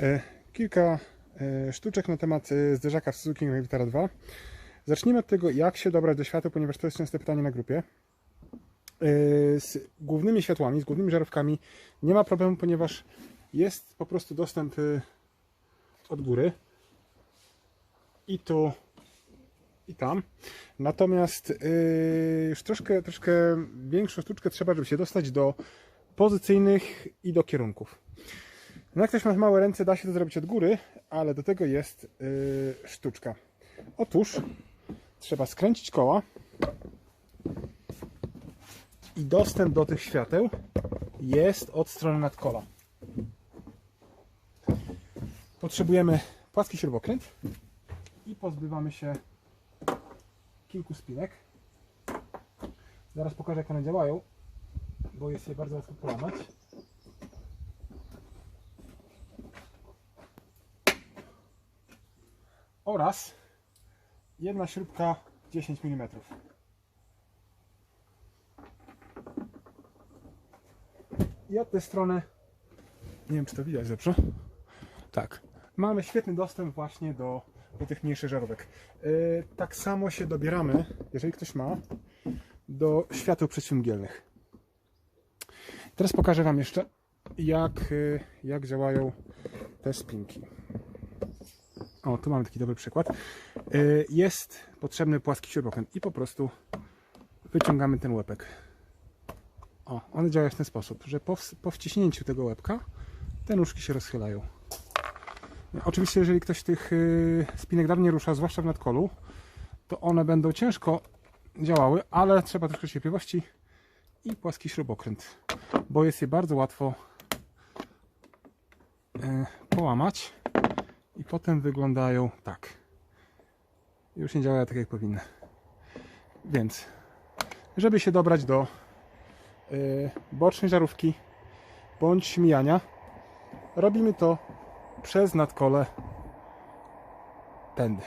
E, Kilka e, sztuczek na temat e, zderzaka w Suzuki Vitara 2. Zacznijmy od tego, jak się dobrać do światła, ponieważ to jest częste pytanie na grupie. Z głównymi światłami, z głównymi żarówkami nie ma problemu, ponieważ jest po prostu dostęp od góry i tu i tam. Natomiast już troszkę, troszkę większą sztuczkę trzeba, żeby się dostać do pozycyjnych i do kierunków. No jak ktoś ma małe ręce, da się to zrobić od góry, ale do tego jest yy, sztuczka. Otóż trzeba skręcić koła i dostęp do tych świateł jest od strony nadkola. Potrzebujemy płaski śrubokręt i pozbywamy się kilku spinek. Zaraz pokażę jak one działają, bo jest je bardzo łatwo połamać. Oraz jedna śrubka 10 mm. I od tej strony, nie wiem czy to widać dobrze, tak, mamy świetny dostęp właśnie do, do tych mniejszych żarówek. Yy, tak samo się dobieramy, jeżeli ktoś ma, do świateł przeciwmgielnych. Teraz pokażę Wam jeszcze, jak, yy, jak działają te spinki. O, tu mamy taki dobry przykład. Yy, Jest potrzebny płaski śrubokręt i po prostu wyciągamy ten łepek. O, one działają w ten sposób, że po, po wciśnięciu tego łepka te nóżki się rozchylają. Oczywiście, jeżeli ktoś tych y, spinek dawniej rusza, zwłaszcza w nadkolu, to one będą ciężko działały, ale trzeba troszkę cierpliwości i płaski śrubokręt, bo jest je bardzo łatwo y, połamać i potem wyglądają tak. Już nie działają tak jak powinny. Więc, żeby się dobrać do y, bocznej żarówki bądź mijania, robimy to przez nadkole tędy.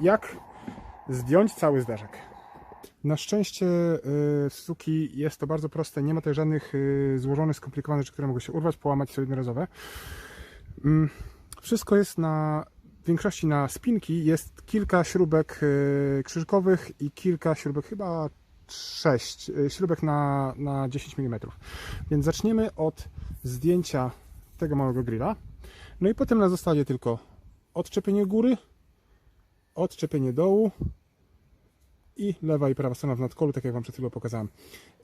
Jak zdjąć cały zderzek? Na szczęście y, w Suzuki jest to bardzo proste, nie ma tutaj żadnych y, złożonych, skomplikowanych rzeczy, które mogą się urwać, połamać, są jednorazowe. Mm, Wszystko jest na w większości na spinki, jest kilka śrubek y, krzyżkowych i kilka śrubek, chyba 6 śrubek na, na 10 mm. Więc zaczniemy od zdjęcia tego małego grilla. No i potem nas zostaje tylko odczepienie góry, odczepienie dołu i lewa i prawa strona w nadkolu, tak jak Wam przed chwilą pokazałem.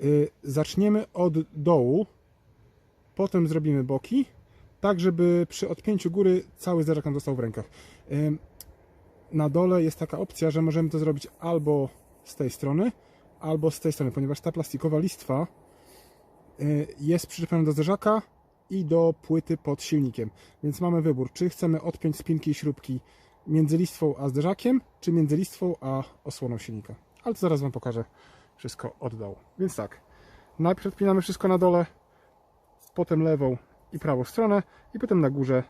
Yy, Zaczniemy od dołu, potem zrobimy boki, tak żeby przy odpięciu góry cały zderzak nam został w rękach. Yy, Na dole jest taka opcja, że możemy to zrobić albo z tej strony, albo z tej strony, ponieważ ta plastikowa listwa y, jest przyczepiona do zderzaka i do płyty pod silnikiem. Więc mamy wybór, czy chcemy odpiąć spinki i śrubki między listwą a zderzakiem, czy między listwą a osłoną silnika. Ale to zaraz Wam pokażę wszystko od dołu. Więc tak, najpierw odpinamy wszystko na dole, potem lewą i prawą stronę i potem na górze,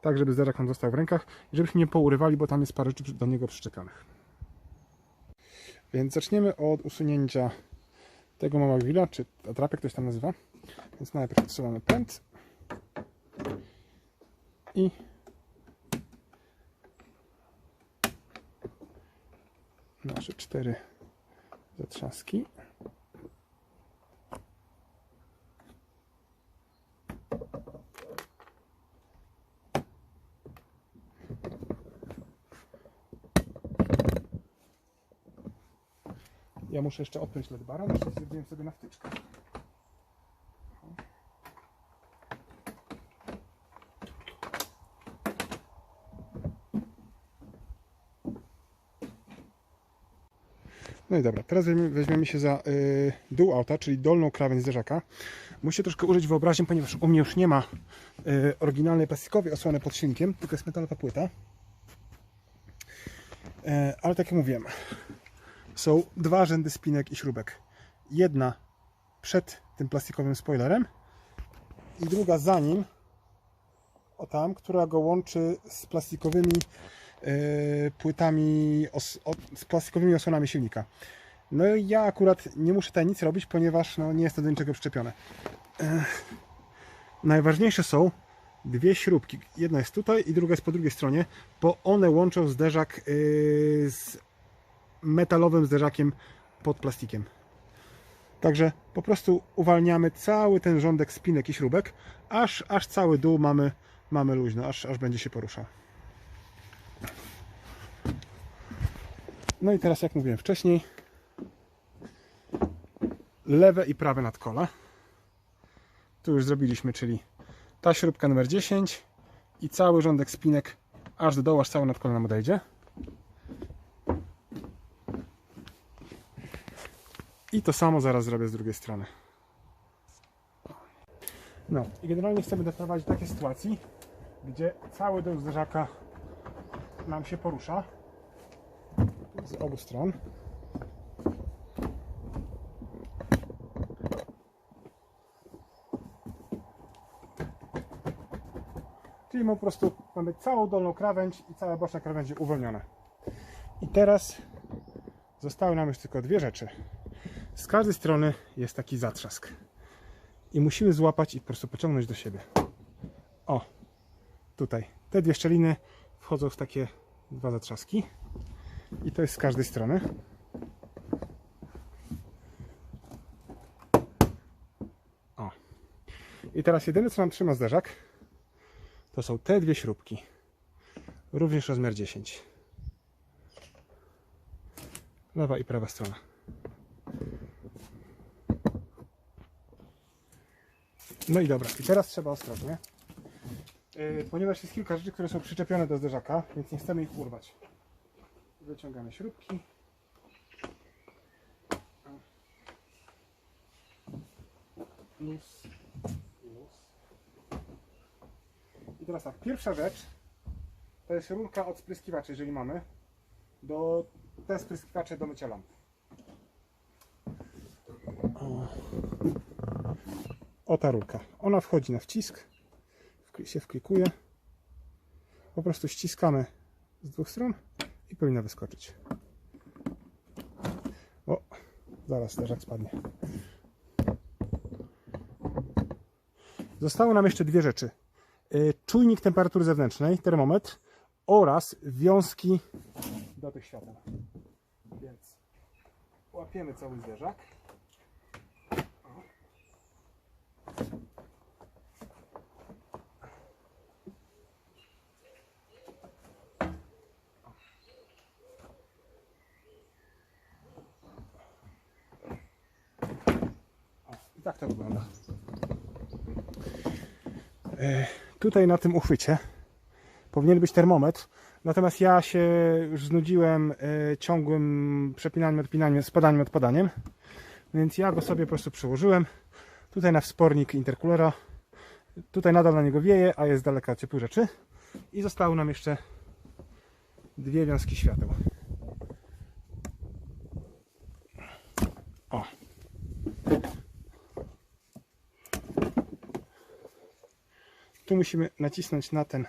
tak żeby zderzak nam został w rękach i żebyśmy nie pourywali, bo tam jest parę rzeczy do niego przyczepionych. Więc zaczniemy od usunięcia tego małego grilla, czy atrapy ktoś tam nazywa. Więc najpierw odsuwamy pęd i nasze cztery zatrzaski. Ja muszę jeszcze odpiąć LED bara, znaczy zrobiłem sobie na wtyczkę. No i dobra, teraz weźmiemy, się za y, dół auta, czyli dolną krawędź zderzaka. Musicie troszkę użyć wyobraźni, ponieważ u mnie już nie ma y, oryginalnej plastikowej osłony pod silnikiem, tylko jest metalowa płyta. E, ale tak jak mówiłem, są dwa rzędy spinek i śrubek. Jedna przed tym plastikowym spoilerem i druga za nim, o tam, która go łączy z plastikowymi płytami, os, o, z plastikowymi osłonami silnika. No i ja akurat nie muszę tutaj nic robić, ponieważ no, nie jest to do niczego przyczepione. Najważniejsze są dwie śrubki. Jedna jest tutaj i druga jest po drugiej stronie, bo one łączą zderzak yy, z metalowym zderzakiem pod plastikiem. Także po prostu uwalniamy cały ten rządek spinek i śrubek, aż, aż cały dół mamy, mamy luźno, aż, aż będzie się poruszał. No i teraz, jak mówiłem wcześniej, lewe i prawe nadkola. Tu już zrobiliśmy, czyli ta śrubka numer 10 i cały rządek spinek aż do dołu, aż całe nadkole nam odejdzie. I to samo zaraz zrobię z drugiej strony. No i generalnie chcemy doprowadzić do takiej sytuacji, gdzie cały dół zderzaka nam się porusza z obu stron. Czyli po prostu mamy całą dolną krawędź i cała boczna krawędź uwolnione. I teraz zostały nam już tylko dwie rzeczy. Z każdej strony jest taki zatrzask. I musimy złapać i po prostu pociągnąć do siebie. O, tutaj. Te dwie szczeliny wchodzą w takie dwa zatrzaski. I to jest z każdej strony. O. I teraz jedyne co nam trzyma zderzak to są te dwie śrubki. Również rozmiar 10. Lewa i prawa strona. No i dobra, i teraz trzeba ostrożnie. Yy, ponieważ jest kilka rzeczy, które są przyczepione do zderzaka, więc nie chcemy ich urwać. Wyciągamy śrubki. Luz. Luz. I teraz tak, pierwsza rzecz to jest rurka od spryskiwaczy, jeżeli mamy, do te spryskiwacze do mycia lamp. O. ta rurka. Ona wchodzi na wcisk, się wklikuje. Po prostu ściskamy z dwóch stron i powinna wyskoczyć. O, zaraz zderzak spadnie. Zostało nam jeszcze dwie rzeczy. Y, Czujnik temperatury zewnętrznej, termometr oraz wiązki do tych świateł. Więc łapiemy cały zderzak. Tak to wygląda. E, Tutaj na tym uchwycie powinien być termometr. Natomiast ja się już znudziłem e, ciągłym przepinaniem, odpinaniem, spadaniem, odpadaniem. Więc ja go sobie po prostu przełożyłem. Tutaj na wspornik interkulera. Tutaj nadal na niego wieje, a jest daleka od ciepłych rzeczy. I zostały nam jeszcze dwie wiązki świateł. O. Tu musimy nacisnąć na ten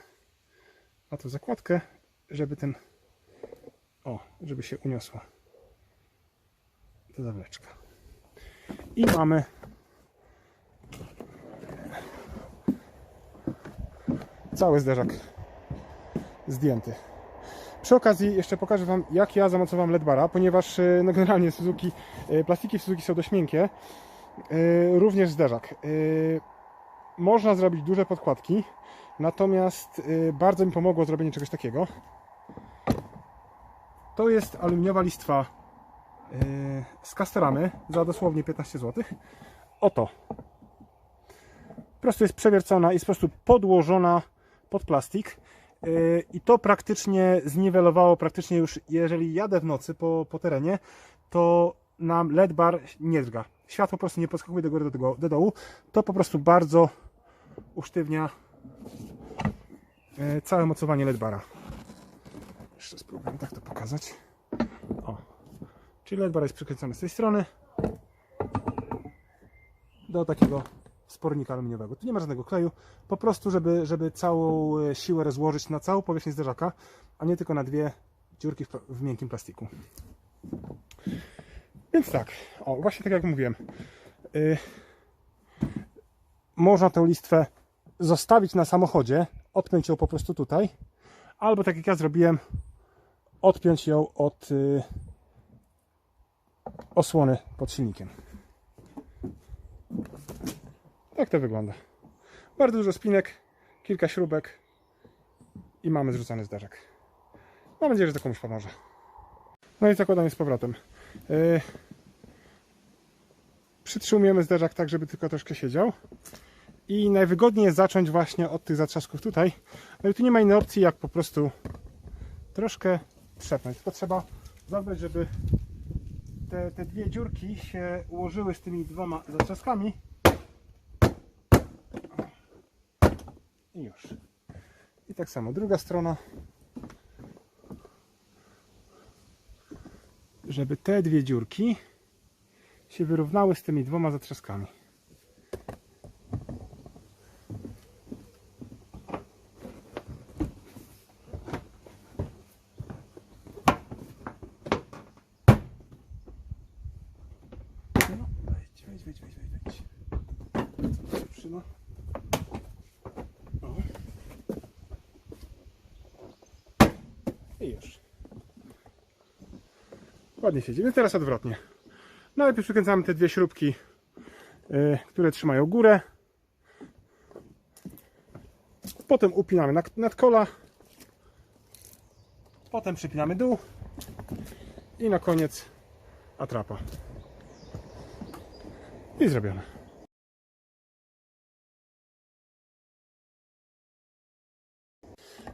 na tą zakładkę, żeby ten o, żeby się uniosła ta zawleczka. I mamy cały zderzak zdjęty. Przy okazji jeszcze pokażę Wam, jak ja zamocowałem LED bara, ponieważ e, no generalnie Suzuki, e, plastiki w Suzuki są dość miękkie, e, również zderzak. Można zrobić duże podkładki, natomiast e, bardzo mi pomogło zrobienie czegoś takiego. To jest aluminiowa listwa e, z Castoramy za dosłownie 15 zł. Oto. Po prostu jest przewiercona, jest po prostu podłożona pod plastik. Yy, I to praktycznie zniwelowało, praktycznie już jeżeli jadę w nocy po, po terenie, to nam LED bar nie drga. Światło po prostu nie podskakuje do góry, do, do dołu. To po prostu bardzo usztywnia yy, całe mocowanie LED bara. Jeszcze spróbuję tak to pokazać. O. Czyli LED bar jest przykręcony z tej strony do takiego spornika aluminiowego. Tu nie ma żadnego kleju, po prostu, żeby, żeby całą e, siłę rozłożyć na całą powierzchnię zderzaka, a nie tylko na dwie dziurki w, w miękkim plastiku. Więc tak, o, właśnie tak jak mówiłem. Y, można tę listwę zostawić na samochodzie, odpiąć ją po prostu tutaj, albo tak jak ja zrobiłem, odpiąć ją od y, osłony pod silnikiem. Tak to wygląda. Bardzo dużo spinek, kilka śrubek i mamy zrzucony zderzak. Mam nadzieję, że to komuś pomoże. No i zakładamy z powrotem. Yy, przytrzymujemy zderzak tak, żeby tylko troszkę siedział. I najwygodniej jest zacząć właśnie od tych zatrzasków tutaj. No i tu nie ma innej opcji, jak po prostu troszkę trzepnąć. Tylko trzeba zadbać, żeby te, te dwie dziurki się ułożyły z tymi dwoma zatrzaskami. I już. I tak samo druga strona. Żeby te dwie dziurki się wyrównały z tymi dwoma zatrzaskami. No, wejdź, wejdź, wejdź, wejdź, wejdź, wejdź. Dobrze, no. O. I już. Ładnie siedzi. Więc teraz odwrotnie. Najpierw przykręcamy te dwie śrubki, yy, które trzymają górę. Potem upinamy nad, kola. Potem przypinamy dół. I na koniec atrapa. I zrobione.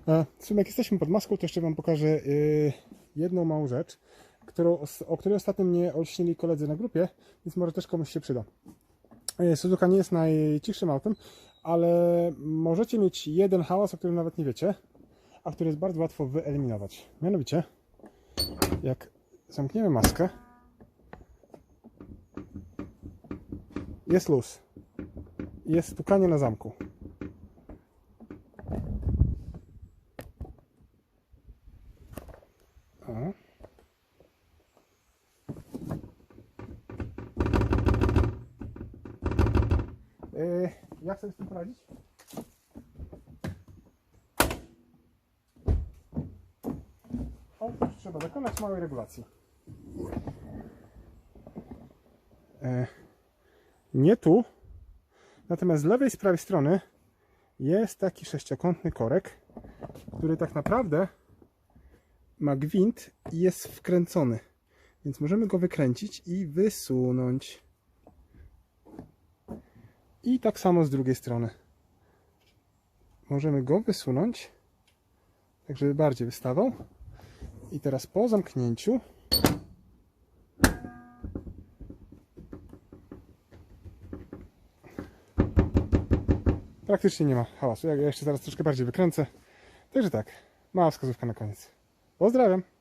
E, W sumie jak jesteśmy pod maską, to jeszcze Wam pokażę y, jedną małą rzecz, którą, o której ostatnio mnie olśnili koledzy na grupie, więc może też komuś się przyda. E, Suzuka nie jest najcichszym autem, ale możecie mieć jeden hałas, o którym nawet nie wiecie, a który jest bardzo łatwo wyeliminować. Mianowicie, jak zamkniemy maskę, jest luz. Jest stukanie na zamku. O. Yy, jak sobie z tym poradzić? Otóż trzeba dokonać małej regulacji. Yy, nie tu, natomiast z lewej i z prawej strony jest taki sześciokątny korek, który tak naprawdę ma gwint i jest wkręcony. Więc możemy go wykręcić i wysunąć. I tak samo z drugiej strony. Możemy go wysunąć, tak żeby bardziej wystawał. I teraz po zamknięciu praktycznie nie ma hałasu. Ja jeszcze zaraz troszkę bardziej wykręcę. Także tak, mała wskazówka na koniec. Pozdrawiam.